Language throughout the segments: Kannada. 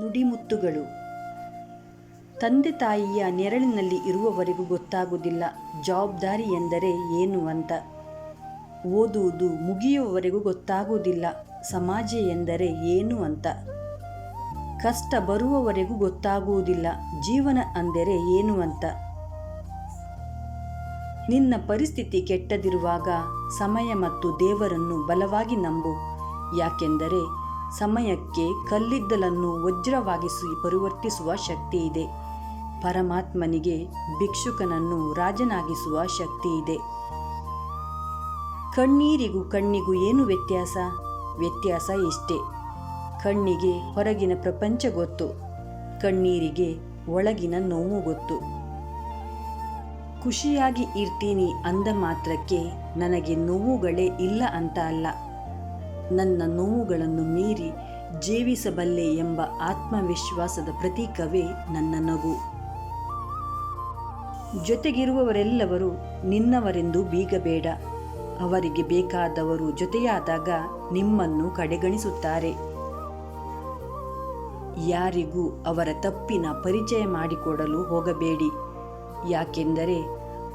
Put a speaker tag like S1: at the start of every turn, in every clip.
S1: ನುಡಿಮುತ್ತುಗಳು. ತಂದೆ ತಾಯಿಯ ನೆರಳಿನಲ್ಲಿ ಇರುವವರೆಗೂ ಗೊತ್ತಾಗುವುದಿಲ್ಲ. ಜವಾಬ್ದಾರಿ ಎಂದರೆ ಏನು ಅಂತ. ಓದುವುದು ಮುಗಿಯುವವರೆಗೂ ಗೊತ್ತಾಗುವುದಿಲ್ಲ. ಸಮಾಜ ಎಂದರೆ ಏನು ಅಂತ. ಕಷ್ಟ ಬರುವವರೆಗೂ ಗೊತ್ತಾಗುವುದಿಲ್ಲ. ಜೀವನ ಅಂದರೆ ಏನು ಅಂತ. ನಿನ್ನ ಪರಿಸ್ಥಿತಿ ಕೆಟ್ಟದಿರುವಾಗ ಸಮಯ ಮತ್ತು ದೇವರನ್ನು ಬಲವಾಗಿ ನಂಬು. ಯಾಕೆಂದರೆ ಸಮಯಕ್ಕೆ ಕಲ್ಲಿದ್ದಲನ್ನು ವಜ್ರವಾಗಿಸಿ ಪರಿವರ್ತಿಸುವ ಶಕ್ತಿ ಇದೆ ಪರಮಾತ್ಮನಿಗೆ ಭಿಕ್ಷುಕನನ್ನು ರಾಜನಾಗಿಸುವ ಶಕ್ತಿ ಇದೆ ಕಣ್ಣೀರಿಗೂ ಕಣ್ಣಿಗೂ ಏನು ವ್ಯತ್ಯಾಸ? ವ್ಯತ್ಯಾಸ ಇಷ್ಟೇ. ಕಣ್ಣಿಗೆ ಹೊರಗಿನ ಪ್ರಪಂಚ ಗೊತ್ತು. ಕಣ್ಣೀರಿಗೆ ಒಳಗಿನ ನೋವು ಗೊತ್ತು. ಖುಷಿಯಾಗಿ ಇರ್ತೀನಿ ಅಂದ ಮಾತ್ರಕ್ಕೆ ನನಗೆ ನೋವುಗಳೇ ಇಲ್ಲ ಅಂತ ಅಲ್ಲ. ನನ್ನ ನೋವುಗಳನ್ನು ಮೀರಿ ಜೀವಿಸಬಲ್ಲೆ ಎಂಬ ಆತ್ಮವಿಶ್ವಾಸದ ಪ್ರತೀಕವೇ ನನ್ನ ನಗು. ಜೊತೆಗಿರುವವರೆಲ್ಲವರು ನಿನ್ನವರೆಂದು ಬೀಗಬೇಡ. ಅವರಿಗೆ ಬೇಕಾದವರು ಜೊತೆಯಾದಾಗ ನಿಮ್ಮನ್ನು ಕಡೆಗಣಿಸುತ್ತಾರೆ. ಯಾರಿಗೂ ಅವರ ತಪ್ಪಿನ ಪರಿಚಯ ಮಾಡಿಕೊಡಲು ಹೋಗಬೇಡಿ. ಯಾಕೆಂದರೆ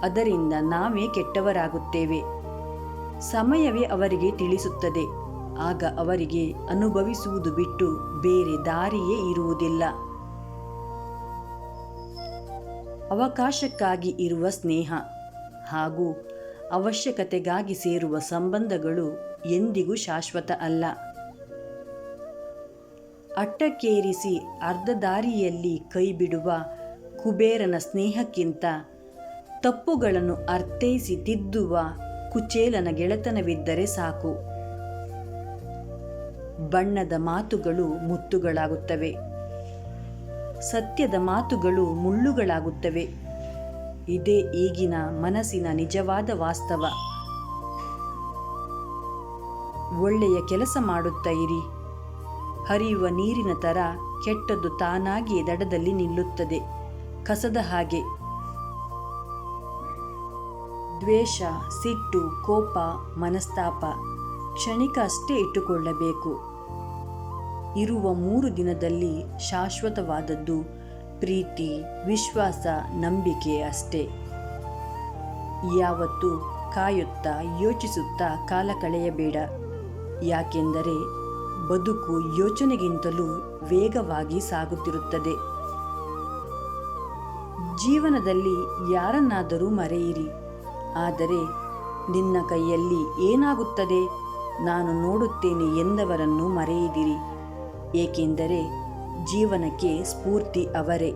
S1: ಅದರಿಂದ ನಾವೇ ಕೆಟ್ಟವರಾಗುತ್ತೇವೆ. ಸಮಯವೇ ಅವರಿಗೆ ತಿಳಿಸುತ್ತದೆ. ಆಗ ಅವರಿಗೆ ಅನುಭವಿಸುವುದು ಬಿಟ್ಟು ಬೇರೆ ದಾರಿಯೇ ಇರುವುದಿಲ್ಲ. ಅವಕಾಶಕ್ಕಾಗಿ ಇರುವ ಸ್ನೇಹ ಹಾಗೂ ಅವಶ್ಯಕತೆಗಾಗಿ ಸೇರುವ ಸಂಬಂಧಗಳು ಎಂದಿಗೂ ಶಾಶ್ವತ ಅಲ್ಲ. ಅಟ್ಟಕ್ಕೇರಿಸಿ ಅರ್ಧ ದಾರಿಯಲ್ಲಿ ಕೈಬಿಡುವ ಕುಬೇರನ ಸ್ನೇಹಕ್ಕಿಂತ ತಪ್ಪುಗಳನ್ನು ಅರ್ಥೈಸಿ ತಿದ್ದುವ ಕುಚೇಲನ ಗೆಳೆತನವಿದ್ದರೆ ಸಾಕು. ಬಣ್ಣದ ಮಾತುಗಳು ಮುತ್ತುಗಳಾಗುತ್ತವೆ. ಸತ್ಯದ ಮಾತುಗಳು ಮುಳ್ಳುಗಳಾಗುತ್ತವೆ. ಇದೇ ಈಗಿನ ಮನಸ್ಸಿನ ನಿಜವಾದ ವಾಸ್ತವ. ಒಳ್ಳೆಯ ಕೆಲಸ ಮಾಡುತ್ತಾ ಇರಿ. ಹರಿಯುವ ನೀರಿನ ತರ ಕೆಟ್ಟದ್ದು ತಾನಾಗಿ ದಡದಲ್ಲಿ ನಿಲ್ಲುತ್ತದೆ. ಕಸದ ಹಾಗೆ. ದ್ವೇಷ, ಸಿಟ್ಟು, ಕೋಪ, ಮನಸ್ತಾಪ ಕ್ಷಣಿಕ ಅಷ್ಟೇ ಇಟ್ಟುಕೊಳ್ಳಬೇಕು. ಇರುವ ಮೂರು ದಿನದಲ್ಲಿ ಶಾಶ್ವತವಾದದ್ದು ಪ್ರೀತಿ, ವಿಶ್ವಾಸ, ನಂಬಿಕೆ ಅಷ್ಟೇ. ಯಾವತ್ತು ಕಾಯುತ್ತಾ ಯೋಚಿಸುತ್ತಾ ಕಾಲ ಕಳೆಯಬೇಡ. ಯಾಕೆಂದರೆ ಬದುಕು ಯೋಚನೆಗಿಂತಲೂ ವೇಗವಾಗಿ ಸಾಗುತ್ತಿರುತ್ತದೆ. ಜೀವನದಲ್ಲಿ ಯಾರನ್ನಾದರೂ ಮರೆಯಿರಿ. ಆದರೆ ನಿನ್ನ ಕೈಯಲ್ಲಿ ಏನಾಗುತ್ತದೆ? ನಾನು ನೋಡುತ್ತೇನೆ ಎಂದವರನ್ನು ಮರೆಯಿದಿರಿ. ಏಕೆಂದರೆ ಜೀವನಕ್ಕೆ ಸ್ಫೂರ್ತಿ ಅವರೇ.